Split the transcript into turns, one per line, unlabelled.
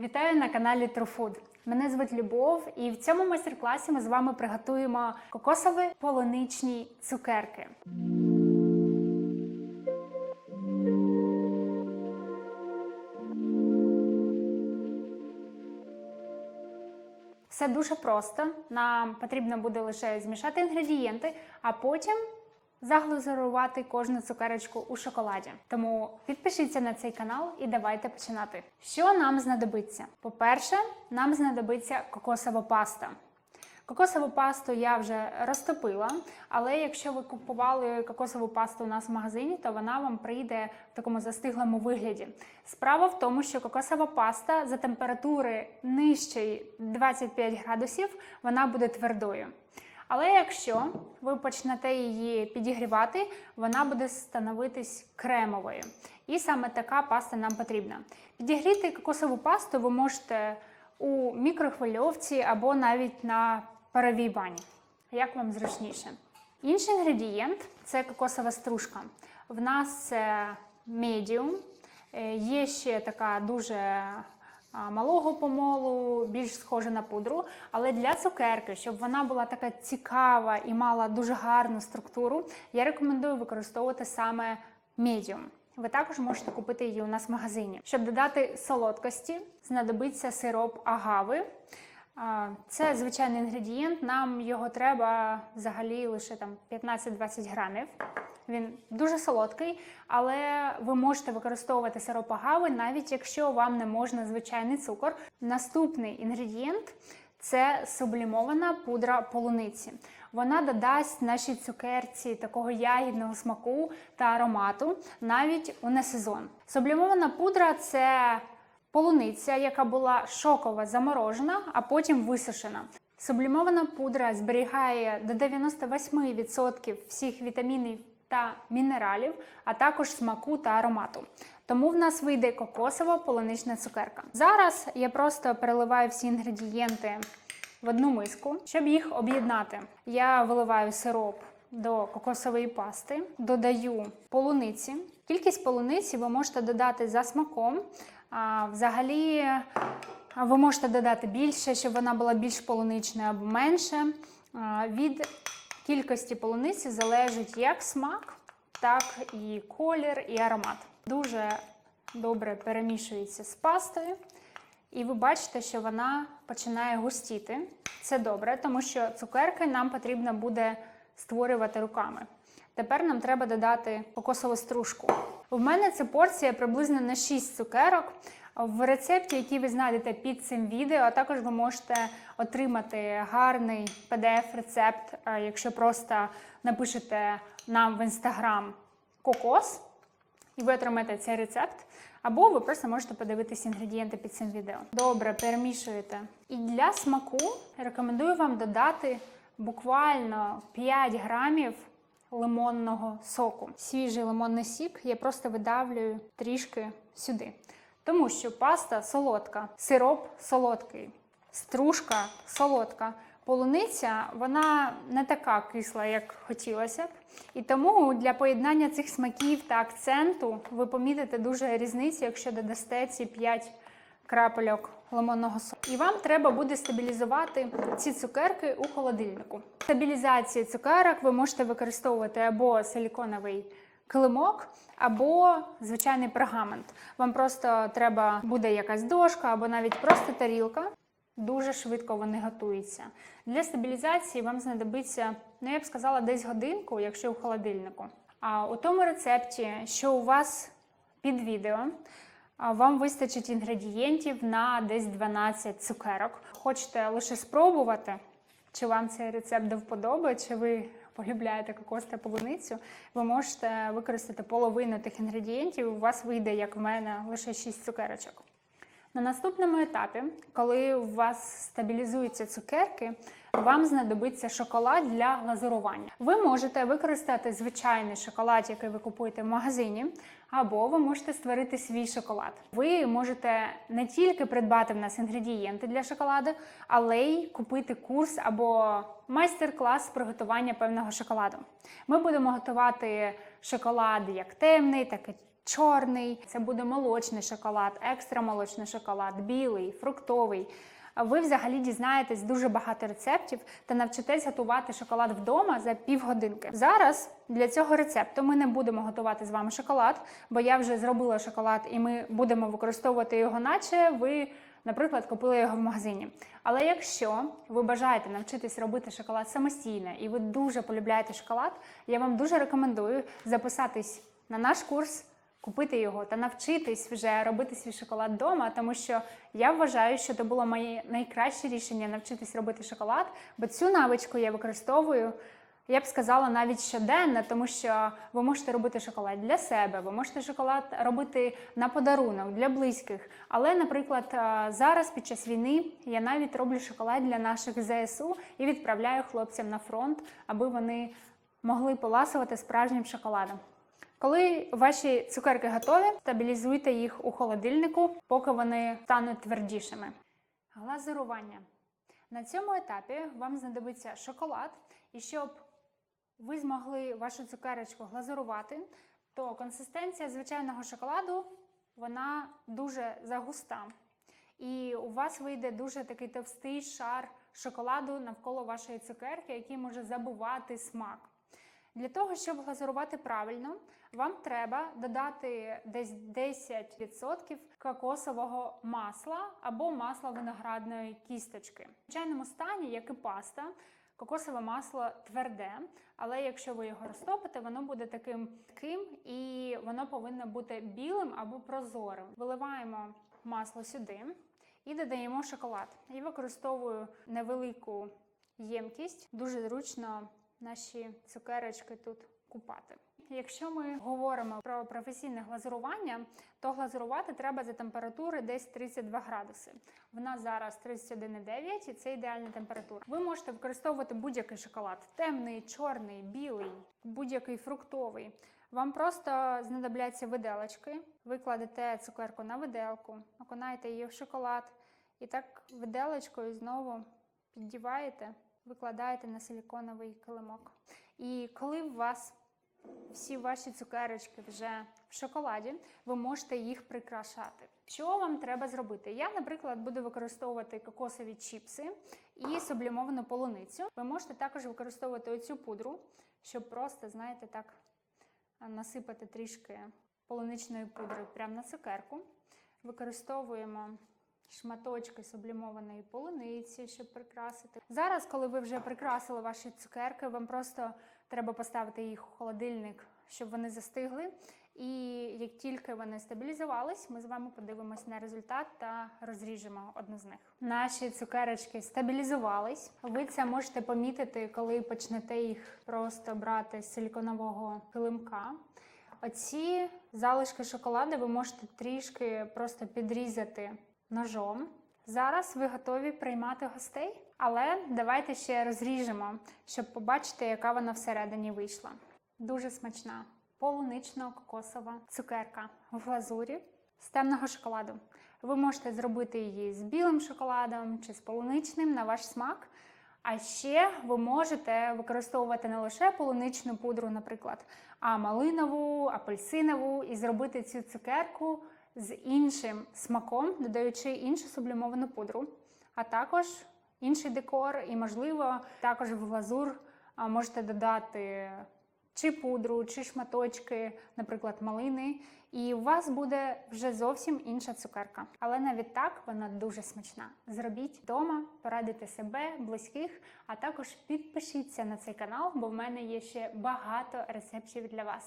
Вітаю на каналі TrueFood. Мене звуть Любов, і в цьому майстер-класі ми з вами приготуємо кокосові полуничні цукерки. Все дуже просто. Нам потрібно буде лише змішати інгредієнти, а потім заглазурувати кожну цукерочку у шоколаді. Тому підпишіться на цей канал і давайте починати. Що нам знадобиться? По-перше, нам знадобиться кокосова паста. Кокосову пасту я вже розтопила, але якщо ви купували кокосову пасту у нас в магазині, то вона вам прийде в такому застиглому вигляді. Справа в тому, що кокосова паста за температури нижчої 25 градусів вона буде твердою. Але якщо ви почнете її підігрівати, вона буде становитись кремовою. І саме така паста нам потрібна. Підігріти кокосову пасту ви можете у мікрохвильовці або навіть на паровій бані, як вам зручніше. Інший інгредієнт це кокосова стружка. В нас це медіум, Е, є ще така дуже малого помолу, більш схожа на пудру. Але для цукерки, щоб вона була така цікава і мала дуже гарну структуру, я рекомендую використовувати саме медіум. Ви також можете купити її у нас в магазині. Щоб додати солодкості, знадобиться сироп агави. Це звичайний інгредієнт. Нам його треба взагалі лише там 15-20 грамів. Він дуже солодкий, але ви можете використовувати сироп агави, навіть якщо вам не можна звичайний цукор. Наступний інгредієнт це сублімована пудра полуниці. Вона додасть нашій цукерці такого ягідного смаку та аромату навіть у несезон. Сублімована пудра це полуниця, яка була шоково заморожена, а потім висушена. Сублімована пудра зберігає до 98% всіх вітамінів та мінералів, а також смаку та аромату. Тому в нас вийде кокосова полунична цукерка. Зараз я просто переливаю всі інгредієнти в одну миску, щоб їх об'єднати. Я виливаю сироп до кокосової пасти, додаю полуниці. Кількість полуниці ви можете додати за смаком. А, взагалі, ви можете додати більше, щоб вона була більш полуничною або менше. Від кількості полуниці залежить як смак, так і колір, і аромат. Дуже добре перемішується з пастою. І ви бачите, що вона починає густіти. Це добре, тому що цукерки нам потрібно буде створювати руками. Тепер нам треба додати кокосову стружку. У мене це порція приблизно на 6 цукерок. В рецепті, який ви знайдете під цим відео, також ви можете отримати гарний PDF-рецепт, якщо просто напишете нам в інстаграм кокос, і ви отримаєте цей рецепт. Або ви просто можете подивитися інгредієнти під цим відео. Добре, перемішуєте. І для смаку рекомендую вам додати буквально 5 грамів лимонного соку. Свіжий лимонний сік я просто видавлюю трішки сюди. Тому що паста солодка, сироп солодкий, стружка солодка. Полуниця вона не така кисла, як хотілося б. І тому для поєднання цих смаків та акценту ви помітите дуже різницю, якщо додасте ці 5 крапельок лимонного соку. І вам треба буде стабілізувати ці цукерки у холодильнику. Стабілізації цукерок ви можете використовувати або силіконовий килимок, або звичайний пергамент. Вам просто треба буде якась дошка, або навіть просто тарілка. Дуже швидко вони готуються. Для стабілізації вам знадобиться, ну я б сказала, десь годинку, якщо в холодильнику. А у тому рецепті, що у вас під відео, вам вистачить інгредієнтів на десь 12 цукерок. Хочете лише спробувати, чи вам цей рецепт до вподоби, чи ви полюбляєте кокос та полуницю, ви можете використати половину тих інгредієнтів, у вас вийде, як в мене, лише 6 цукерочок. На наступному етапі, коли у вас стабілізуються цукерки, вам знадобиться шоколад для глазурування. Ви можете використати звичайний шоколад, який ви купуєте в магазині, або ви можете створити свій шоколад. Ви можете не тільки придбати в нас інгредієнти для шоколаду, але й купити курс або майстер-клас з приготування певного шоколаду. Ми будемо готувати шоколад як темний, так і чорний, це буде молочний шоколад, екстра молочний шоколад, білий, фруктовий. Ви взагалі дізнаєтесь дуже багато рецептів та навчитесь готувати шоколад вдома за півгодинки. Зараз для цього рецепту ми не будемо готувати з вами шоколад, бо я вже зробила шоколад і ми будемо використовувати його, наче ви, наприклад, купили його в магазині. Але якщо ви бажаєте навчитись робити шоколад самостійно і ви дуже полюбляєте шоколад, я вам дуже рекомендую записатись на наш курс купити його та навчитись вже робити свій шоколад вдома, тому що я вважаю, що це було моє найкраще рішення навчитись робити шоколад, бо цю навичку я використовую. Я б сказала навіть щоденно, тому що ви можете робити шоколад для себе, ви можете шоколад робити на подарунок для близьких. Але, наприклад, е, зараз під час війни я навіть роблю шоколад для наших ЗСУ і відправляю хлопцям на фронт, аби вони могли поласувати справжнім шоколадом. Коли ваші цукерки готові, стабілізуйте їх у холодильнику, поки вони стануть твердішими. Глазурування. На цьому етапі вам знадобиться шоколад, і щоб ви змогли вашу цукерочку глазурувати, то консистенція звичайного шоколаду вона дуже загуста. І у вас вийде дуже такий товстий шар шоколаду навколо вашої цукерки, який може забувати смак. Для того, щоб глазурувати правильно, вам треба додати десь 10% кокосового масла або масла виноградної кісточки. В звичайному стані, як і паста, кокосове масло тверде, але якщо ви його розтопите, воно буде таким таким і воно повинно бути білим або прозорим. Виливаємо масло сюди і додаємо шоколад. Я використовую невелику ємкість, дуже зручно наші цукерочки тут купати. Якщо ми говоримо про професійне глазурування, то глазурувати треба за температури десь 32 градуси. В нас зараз 31,9 і це ідеальна температура. Ви можете використовувати будь-який шоколад: темний, чорний, білий, будь-який фруктовий. Вам просто знадобляться виделочки. Ви кладете цукерку на виделку, окунаєте її в шоколад і так виделочкою знову піддіваєте викладаєте на силіконовий килимок. І коли у вас всі ваші цукерочки вже в шоколаді, ви можете їх прикрашати. Що вам треба зробити? Я, наприклад, буду використовувати кокосові чіпси і сублімовану полуницю. Ви можете також використовувати оцю пудру, щоб просто, знаєте, так насипати трішки полуничної пудри прямо на цукерку. Використовуємо шматочки сублімованої полуниці, щоб прикрасити. Зараз, коли ви вже прикрасили ваші цукерки, вам просто треба поставити їх у холодильник, щоб вони застигли. І як тільки вони стабілізувались, ми з вами подивимось на результат та розріжемо одну з них. Наші цукерочки стабілізувались. Ви це можете помітити, коли почнете їх просто брати з силіконового килимка. Оці залишки шоколаду ви можете трішки просто підрізати ножом. Зараз ви готові приймати гостей, але давайте ще розріжемо, щоб побачити, яка вона всередині вийшла. Дуже смачна полунично-кокосова цукерка в глазурі з темного шоколаду. Ви можете зробити її з білим шоколадом чи з полуничним на ваш смак. А ще ви можете використовувати не лише полуничну пудру, наприклад, а малинову, апельсинову і зробити цю цукерку з іншим смаком, додаючи іншу сублімовану пудру, а також інший декор, і, можливо, також в глазур можете додати чи пудру, чи шматочки, наприклад, малини. І у вас буде вже зовсім інша цукерка. Але навіть так вона дуже смачна. Зробіть вдома, порадуйте себе, близьких, а також підпишіться на цей канал, бо в мене є ще багато рецептів для вас.